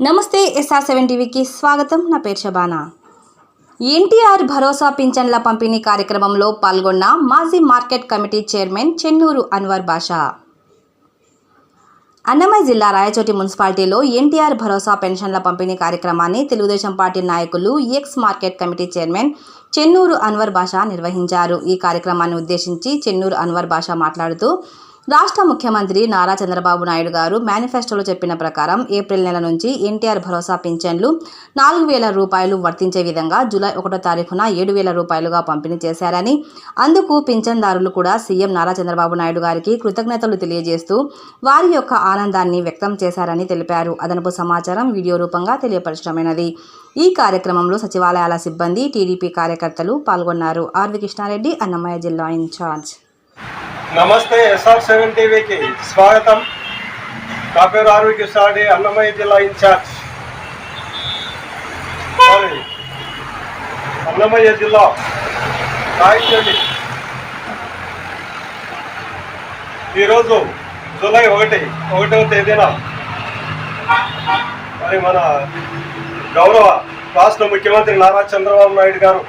నమస్తే SR seven టీవీకి స్వాగతం. నా పేరు షబానా ఎన్టీఆర్ భరోసా పింఛన్ల పంపిణీ కార్యక్రమంలో పాల్గొన్న మాజీ market committee chairman Chennuru Anwar Basha. Annamayya జిల్లా రాయచోటి మున్సిపాలిటీలో ఎన్టీఆర్ భరోసా పెన్షన్ల పంపిణీ కార్యక్రమాన్ని తెలుగుదేశం పార్టీ నాయకులు ex market committee chairman Chennuru Anwar Basha నిర్వహించారు. ఈ కార్యక్రమాన్ని ఉద్దేశించి చెన్నూరు అన్వర్ బాషా మాట్లాడుతూ రాష్ట్ర ముఖ్యమంత్రి నారా చంద్రబాబు నాయుడు గారు మేనిఫెస్టోలో చెప్పిన ప్రకారం ఏప్రిల్ నెల నుంచి ఎన్టీఆర్ భరోసా పింఛన్లు నాలుగు వేల రూపాయలు వర్తించే విధంగా జూలై ఒకటో తారీఖున ఏడు వేల రూపాయలుగా పంపిణీ చేశారని అందుకు పింఛన్దారులు కూడా సీఎం నారా చంద్రబాబు నాయుడు గారికి కృతజ్ఞతలు తెలియజేస్తూ వారి యొక్క ఆనందాన్ని వ్యక్తం చేశారని తెలిపారు. అదనపు సమాచారం వీడియో రూపంగా తెలియపరచడమైనది. ఈ కార్యక్రమంలో సచివాలయాల సిబ్బంది టీడీపీ కార్యకర్తలు పాల్గొన్నారు. ఆర్వి కృష్ణారెడ్డి అన్నమయ్య జిల్లా ఇన్ఛార్జ్. నమస్తే ఎస్ఆర్ సెవెన్ టీవీకి స్వాగతం. నా పేరు ఆర్వి అన్నమయ్య జిల్లా ఇన్ఛార్జ్. సారీ అన్నమయ్య జిల్లా రాయచండి ఈరోజు జూలై ఒకటి ఒకటవ తేదీన మరి మన గౌరవ రాష్ట్ర ముఖ్యమంత్రి నారా చంద్రబాబు నాయుడు గారు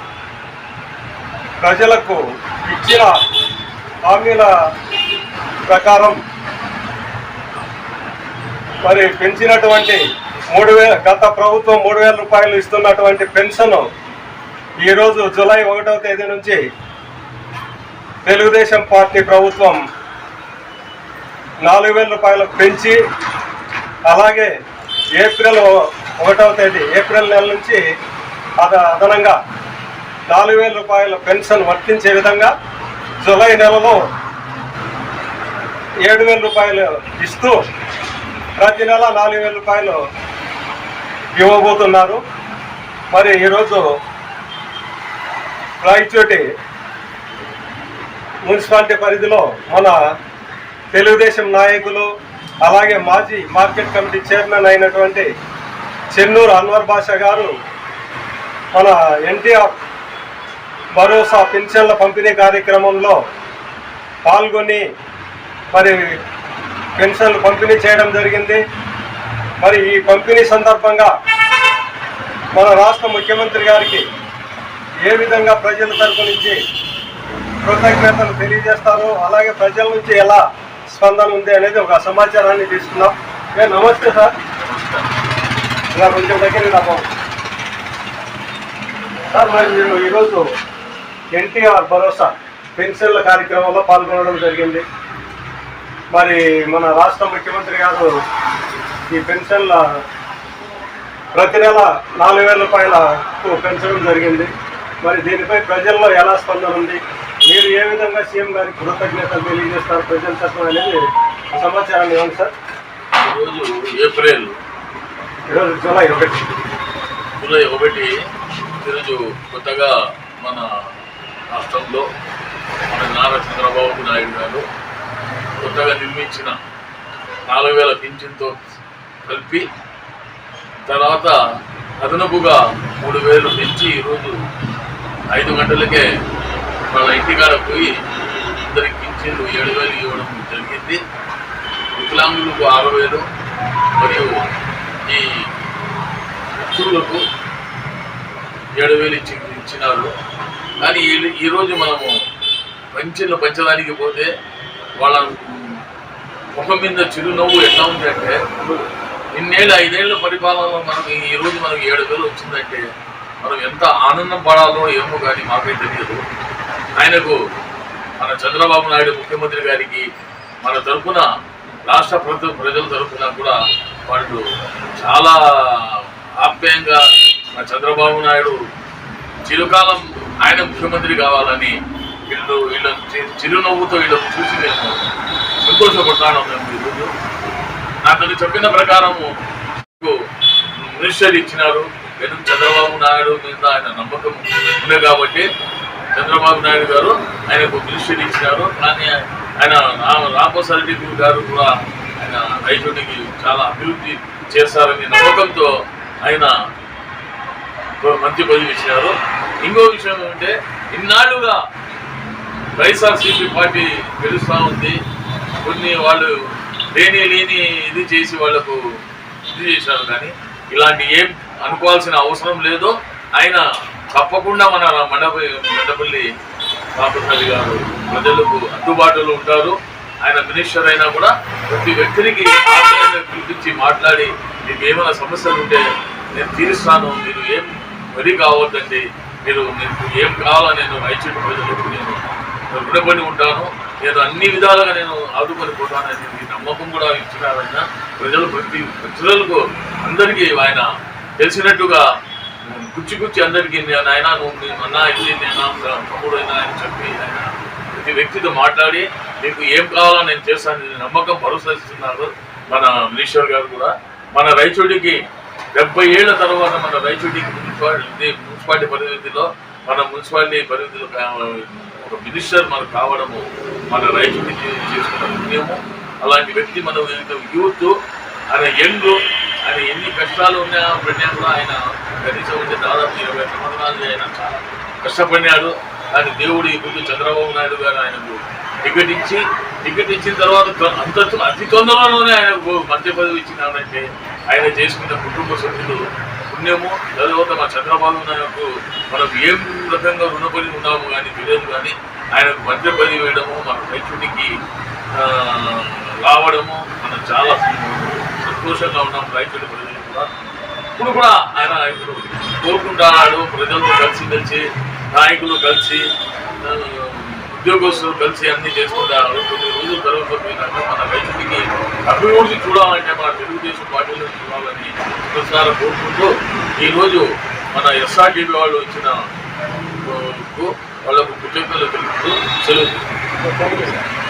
ప్రజలకు ఇచ్చిన హామీల ప్రకారం మరి పెంచినటువంటి మూడు వేల గత ప్రభుత్వం మూడు వేల రూపాయలు ఇస్తున్నటువంటి పెన్షన్ ఈరోజు జూలై ఒకటవ తేదీ నుంచి తెలుగుదేశం పార్టీ ప్రభుత్వం నాలుగు వేల రూపాయలు పెంచి అలాగే ఏప్రిల్ ఒకటవ తేదీ ఏప్రిల్ నెల నుంచి అద అదనంగా నాలుగు వేల రూపాయల పెన్షన్ వర్తించే విధంగా జూలై నెలలో ఏడు వేల రూపాయలు ఇస్తూ ప్రతి నెల నాలుగు వేల రూపాయలు ఇవ్వబోతున్నారు. మరి ఈరోజు రాయచోటి మున్సిపాలిటీ పరిధిలో మన తెలుగుదేశం నాయకులు అలాగే మాజీ మార్కెట్ కమిటీ చైర్మన్ అయినటువంటి చెన్నూరు అన్వర్ బాషా గారు మన ఎన్టీఆర్ భరోసా పెన్షన్ల పంపిణీ కార్యక్రమంలో పాల్గొని మరి పెన్షన్లు పంపిణీ చేయడం జరిగింది. మరి ఈ పంపిణీ సందర్భంగా మన రాష్ట్ర ముఖ్యమంత్రి గారికి ఏ విధంగా ప్రజల తరపు నుంచి కృతజ్ఞతలు తెలియజేస్తారో అలాగే ప్రజల నుంచి ఎలా స్పందన ఉంది అనేది ఒక సమాచారాన్ని తీసుకున్నాం ఏ నమస్తే సార్. ఇలా కొంచెం దగ్గర రాబో సార్ మరి మీరు ఈరోజు ఎన్టీఆర్ భరోసా పెన్షన్ల కార్యక్రమంలో పాల్గొనడం జరిగింది. మరి మన రాష్ట్ర ముఖ్యమంత్రి గారు ఈ పెన్షన్ల ప్రతి నెల నాలుగు వేల రూపాయలకు పెంచడం జరిగింది. మరి దీనిపై ప్రజల్లో ఎలా స్పందన ఉంది? మీరు ఏ విధంగా సీఎం గారికి కృతజ్ఞతలు తెలియజేస్తారు? ప్రజల తత్వం అనేది సమాచారాన్ని ఇవ్వండి సార్. ఈరోజు ఏప్రిల్ ఈరోజు జూలై ఒకటి. జూలై ఒకటి ఈరోజు కొత్తగా మన రాష్ట్రంలో మన నారా చంద్రబాబు నాయుడు గారు కొత్తగా నిర్మించిన నాలుగు వేల పింఛన్తో కలిపి తర్వాత అదనపుగా మూడు వేలు పెంచి ఈరోజు ఐదు గంటలకే వాళ్ళ ఇంటికాడ పోయి అందరికి పింఛన్లు ఏడు వేలు ఇవ్వడం జరిగింది. వికలాంగులకు ఆరు వేలు మరియు ఈ వ్యక్తులకు ఏడు వేలు ఇచ్చింది ఇచ్చినారు కానీ ఈ- ఈరోజు మనము పంచెలు పంచడానికి పోతే వాళ్ళ ముఖం మీద చిరునవ్వు ఎట్లా ఉంది అంటే ఇన్నేళ్ళు ఐదేళ్ళ పరిపాలనలో మనకి ఈ రోజు మనకి ఏడు వేలు వచ్చిందంటే మనం ఎంత ఆనందం పడాలో ఏమో కానీ మాకే తెలియదు. ఆయనకు మన చంద్రబాబు నాయుడు ముఖ్యమంత్రి గారికి మన తరఫున రాష్ట్ర ప్రభుత్వ ప్రజల తరఫున కూడా వాళ్ళు చాలా ఆప్యాయంగా మన చంద్రబాబు నాయుడు చిరుకాలం ఆయన ముఖ్యమంత్రి కావాలని వీళ్ళు వీళ్ళ చి- చిరునవ్వుతో వీళ్ళని చూసి నేను సంతోషపడతాను మేము ఈరోజు నాకు చెప్పిన ప్రకారము మినిస్టర్ ఇచ్చినారు. నేను చంద్రబాబు నాయుడు మీద ఆయన నమ్మకం ఉంది కాబట్టి చంద్రబాబు నాయుడు గారు ఆయనకు మినిస్టర్ ఇచ్చినారు. కానీ ఆయన రా- రామోసారెడ్డి గారు కూడా ఆయన రైతుడికి చాలా అభివృద్ధి చేస్తారని నమ్మకంతో ఆయన మంచి పదవి ఇచ్చినారు. ఇంకో విషయం ఏమంటే ఇన్నాళ్ళుగా వైఎస్ఆర్సీపీ పార్టీ గెలుస్తూ ఉంది. కొన్ని వాళ్ళు లేని లేని ఇది చేసి వాళ్ళకు ఇది చేశారు. కానీ ఇలాంటి ఏం అనుకోవాల్సిన అవసరం లేదు ఆయన తప్పకుండా మన మండప మండపల్లి బాపుపల్లి గారు ప్రజలకు అందుబాటులో ఉంటారు. ఆయన మినిస్టర్ అయినా కూడా ప్రతి వ్యక్తికి పిలిపించి మాట్లాడి మీకు ఏమైనా సమస్యలు ఉంటే నేను తీరుస్తాను. మీరు ఏం వరి కావద్దండి. మీరు మీకు ఏం కావాలో నేను రైతు ప్రజలకు నేను రుణపడి ఉంటాను. నేను అన్ని విధాలుగా నేను ఆదుకొని పోతానని మీ నమ్మకం కూడా ఇచ్చినారైనా ప్రజలు ప్రతి ప్రజలకు అందరికీ ఆయన తెలిసినట్టుగా గుచ్చి గుచ్చి అందరికీ నేను ఆయన నువ్వు అన్నా అన్న ఇది నేను తమ్ముడు అయినా అని చెప్పి ఆయన ప్రతి వ్యక్తితో మాట్లాడి మీకు ఏం కావాలో నేను చేస్తాను నమ్మకం భరోసా ఇస్తున్నారు మన మినిస్టర్ గారు కూడా. మన రైతుడికి డెబ్బై ఏళ్ళ తర్వాత మన రైతుడికి మున్సిపాలిటీ మున్సిపాలిటీ పరిధిలో మన మున్సిపాలిటీ పరిధిలో ఒక మినిస్టర్ మనకు కావడము మన రైతుడికి చేసుకున్న పుణ్యము. అలాంటి వ్యక్తి మన యూత్ ఆయన యంగ్ ఆయన ఎన్ని కష్టాలు ఉన్నా పడినా కూడా ఆయన కనీసం ఉంటే దాదాపు ఇరవై సంవత్సరాలు ఆయన చాలా కష్టపడినాడు. ఆయన దేవుడి ముందు చంద్రబాబు నాయుడు గారు ఆయనకు టికెట్ ఇచ్చి టికెట్ ఇచ్చిన తర్వాత అంత అతి తొందరలోనే ఆయనకు మంత్రి పదవి ఇచ్చినారంటే ఆయన చేసుకున్న కుటుంబ సభ్యులు పుణ్యము తర్వాత మా చంద్రబాబు నాయుడు మనం ఏం రకంగా రుణపడి ఉన్నాము కానీ తెలియదు కానీ ఆయనకు మధ్య పని వేయడము మన రైతుడికి రావడము మనం చాలా సంతోషంగా ఉన్నాం రైతుడి ప్రజలు కూడా. ఇప్పుడు కూడా ఆయన ఇప్పుడు కోరుకుంటున్నాడు ప్రజలతో కలిసి కలిసి నాయకులు కలిసి ఉద్యోగస్తులు కలిసి అన్ని చేసుకుంటారు కొన్ని రోజులు పోయినాక మన రైతుడికి అభివృద్ధి చూడాలంటే మన తెలుగుదేశం పార్టీలో చూడాలని ఒకసారి కోరుకుంటూ ఈరోజు మన ఎస్ఆర్టీపీ వాళ్ళు వచ్చిన వాళ్ళకు కృతజ్ఞతలు తెలుపుతూ సెలవు